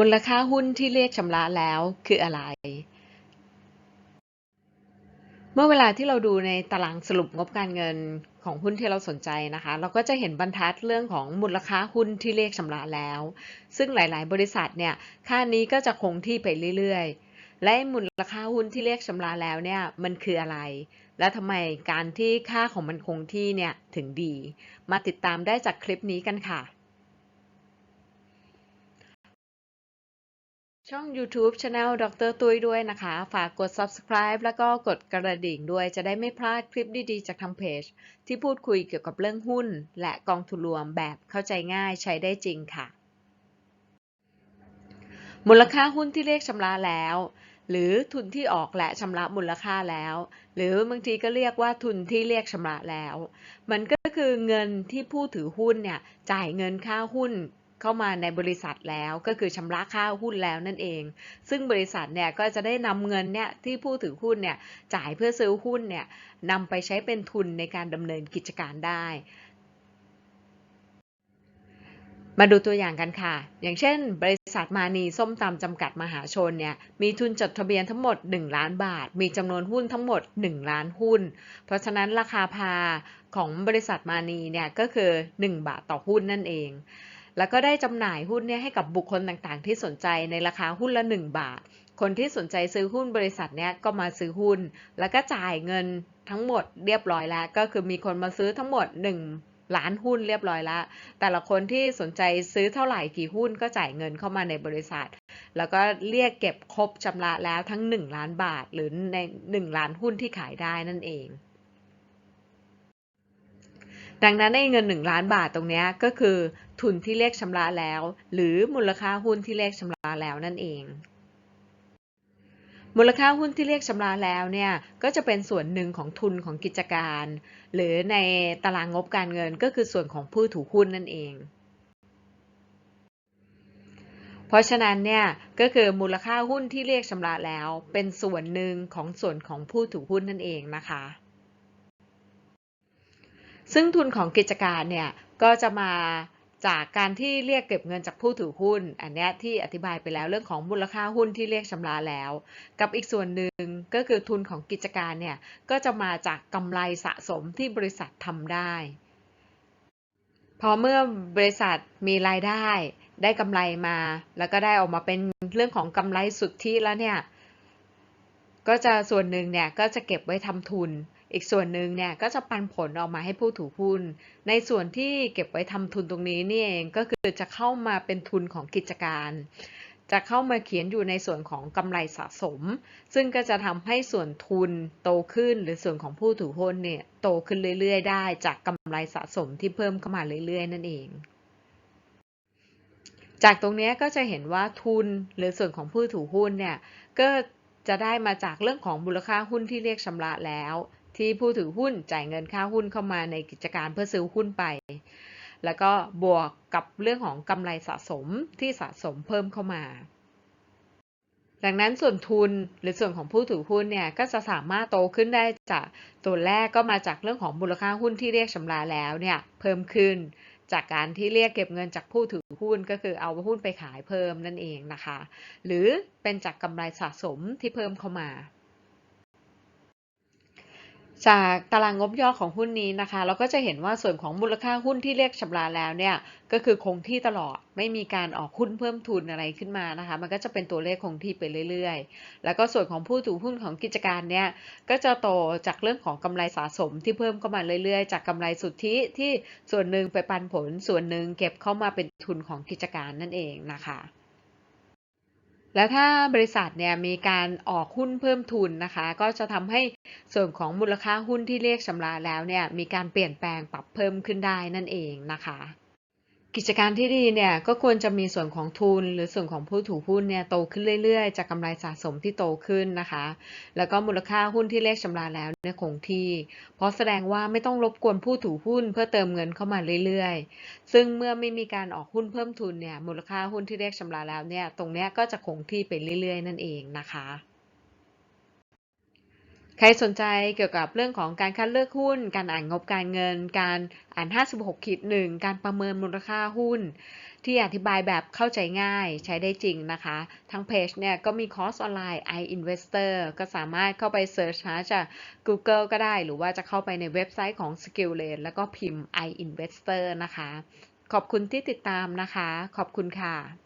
มูลค่าหุ้นที่เรียกชำระแล้วคืออะไร เมื่อเวลาที่เราดูในตารางสรุปงบการเงินของหุ้นที่เราสนใจนะคะ เราก็จะเห็นบรรทัดเรื่องของมูลค่าหุ้นที่เรียกชำระแล้ว ซึ่งหลาย ๆ บริษัทเนี่ยค่านี้ก็จะคงที่ไปเรื่อย ๆ และมูลค่าหุ้นที่เรียกชำระแล้วเนี่ยมันคืออะไร และทำไมการที่ค่าของมันคงที่เนี่ยถึงดี มาติดตามได้จากคลิปนี้กันค่ะ ช่อง YouTube Channel ดรตุ้ยด้วยนะคะ ฝากกด subscribe แล้วก็กดกระดิ่งด้วยจะได้ไม่พลาดคลิปดีๆ จากทางเพจ ที่พูดคุยเกี่ยวกับเรื่องหุ้น และกองทุนรวมแบบเข้าใจง่ายใช้ได้จริงค่ะ มูลค่าหุ้นที่เรียกชำระแล้ว หรือทุนที่ออกและชำระมูลค่าแล้ว หรือบางทีก็เรียกว่าทุนที่เรียกชำระแล้ว มันก็คือเงินที่ผู้ถือหุ้นเนี่ยจ่ายเงินค่าหุ้น เข้ามาในบริษัทแล้วก็คือชำระค่าหุ้นแล้วนั่นเอง ซึ่งบริษัทเนี่ยก็จะได้นำเงินเนี่ยที่ผู้ถือหุ้นเนี่ยจ่ายเพื่อซื้อหุ้นเนี่ยนำไปใช้เป็นทุนในการดำเนินกิจการได้ มาดูตัวอย่างกันค่ะ อย่างเช่น บริษัทมานีส้มตำจำกัดมหาชนเนี่ยมีทุนจดทะเบียนทั้งหมด 1 ล้านบาท มีจำนวนหุ้นทั้งหมด 1 ล้านหุ้น เพราะฉะนั้นราคาพาของบริษัทมานีเนี่ยก็คือ 1 บาทต่อหุ้นนั่นเอง แล้วก็ได้จำหน่ายหุ้นเนี่ยให้กับบุคคลต่างๆ ที่สนใจในราคาหุ้นละ 1 บาท คนที่สนใจซื้อหุ้นบริษัทเนี้ยก็มาซื้อหุ้น แล้วก็จ่ายเงินทั้งหมดเรียบร้อยแล้ว ก็คือมีคนมาซื้อทั้งหมด 1ล้านหุ้นเรียบร้อยแล้วแต่ละคนที่สนใจซื้อเท่าไหร่กี่หุ้นก็จ่ายเงินเข้ามาในบริษัท แล้วก็เรียกเก็บครบชำระแล้วทั้ง 1 ล้านบาทหรือใน 1 ล้านหุ้นที่ขายได้นั่นเอง ดังนั้นในเงิน 1 ล้านบาทตรงนี้ก็คือทุนที่เรียกชำระแล้ว หรือมูลค่าหุ้นที่เรียกชำระแล้วนั่นเอง มูลค่าหุ้นที่เรียกชำระแล้วเนี่ยก็จะเป็นส่วนหนึ่งของทุนของกิจการ หรือในตารางงบการเงินก็คือส่วนของผู้ถือหุ้นนั่นเอง เพราะฉะนั้นเนี่ยก็คือมูลค่าหุ้นที่เรียกชำระแล้ว เป็นส่วนหนึ่งของส่วนของผู้ถือหุ้นนั่นเองนะคะ ซึ่งทุนของกิจการเนี่ยก็จะมาจากการที่เรียกเก็บเงินจากผู้ถือหุ้น อันนี้ที่อธิบายไปแล้วเรื่องของมูลค่าหุ้นที่เรียกชำระแล้ว กับอีกส่วนหนึ่งก็คือทุนของกิจการเนี่ยก็จะมาจากกำไรสะสมที่บริษัททำได้ พอเมื่อบริษัทมีรายได้ได้กำไรมา แล้วก็ได้ออกมาเป็นเรื่องของกำไรสุทธิแล้วเนี่ยก็จะส่วนหนึ่งเนี่ยก็จะเก็บไว้ทำทุน อีกส่วนหนึ่งเนี่ยก็จะปันผลออกมาให้ผู้ถือหุ้น ในส่วนที่เก็บไว้ทำทุนตรงนี้นี่เองก็คือจะเข้ามาเป็นทุนของกิจการ จะเข้ามาเขียนอยู่ในส่วนของกำไรสะสม ซึ่งก็จะทำให้ส่วนทุนโตขึ้น หรือส่วนของผู้ถือหุ้นเนี่ยโตขึ้นเรื่อย ๆ ได้จากกำไรสะสมที่เพิ่มเข้ามาเรื่อย ๆ นั่นเองจากตรงนี้ก็จะเห็นว่าทุนหรือส่วนของผู้ถือหุ้นเนี่ยก็จะได้มาจากเรื่องของมูลค่าหุ้นที่เรียกชำระแล้ว ที่ผู้ถือหุ้นจ่ายเงินค่าหุ้นเข้ามาในกิจการเพื่อซื้อหุ้นไป แล้วก็บวกกับเรื่องของกำไรสะสมที่สะสมเพิ่มเข้ามา ดังนั้นส่วนทุนหรือส่วนของผู้ถือหุ้นเนี่ยก็จะสามารถโตขึ้นได้จากตัวแรกก็มาจากเรื่องของมูลค่าหุ้นที่เรียกชำระแล้วเนี่ยเพิ่มขึ้นจากการที่เรียกเก็บเงินจากผู้ถือหุ้นก็คือเอาหุ้นไปขายเพิ่มนั่นเองนะคะ หรือเป็นจากกำไรสะสมที่เพิ่มเข้ามา จากตารางงบย่อของหุ้นนี้นะคะ เราก็จะเห็นว่าส่วนของมูลค่าหุ้นที่เรียกชำระแล้วเนี่ยก็คือคงที่ตลอดไม่มีการออกหุ้นเพิ่มทุนอะไรขึ้นมานะคะ มันก็จะเป็นตัวเลขคงที่ไปเรื่อยๆ แล้วก็ส่วนของผู้ถือหุ้นของกิจการเนี่ยก็จะโตจากเรื่องของกำไรสะสมที่เพิ่มเข้ามาเรื่อยๆ จากกำไรสุทธิที่ส่วนหนึ่งไปปันผล ส่วนหนึ่งเก็บเข้ามาเป็นทุนของกิจการนั่นเองนะคะ และถ้าบริษัทเนี่ยมีการออกหุ้นเพิ่มทุนนะคะ ก็จะทำให้ส่วนของมูลค่าหุ้นที่เรียกชำระแล้วเนี่ยมีการเปลี่ยนแปลงปรับเพิ่มขึ้นได้นั่นเองนะคะ กิจการที่ดีเนี่ยก็ควรจะมีส่วนของทุน หรือส่วนของผู้ถือหุ้นเนี่ยโตขึ้นเรื่อยๆ จากกำไรสะสมที่โตขึ้นนะคะ แล้วก็มูลค่าหุ้นที่เรียกชำระแล้วเนี่ยคงที่ เพราะแสดงว่าไม่ต้องรบกวนผู้ถือหุ้นเพื่อเติมเงินเข้ามาเรื่อยๆ ซึ่งเมื่อไม่มีการออกหุ้นเพิ่มทุนเนี่ยมูลค่าหุ้นที่เรียกชำระแล้วเนี่ยตรงเนี้ยก็จะคงที่ไปเรื่อยๆ นั่นเองนะคะ ใครสนใจเกี่ยวกับเรื่องของการคัดเลือกหุ้น การอ่านงบการเงิน การอ่าน 56ขีด1การประเมินมูลค่าหุ้น ที่อธิบายแบบเข้าใจง่ายใช้ได้จริงนะคะ ทั้งเพจเนี่ยก็มีคอร์สออนไลน์ iInvestor ก็สามารถเข้าไปเสิร์ชหาจาก Google ก็ได้ หรือว่าจะเข้าไปในเว็บไซต์ของ Skilllet แล้วก็พิมพ์ iInvestor นะคะ ขอบคุณที่ติดตามนะคะ ขอบคุณค่ะ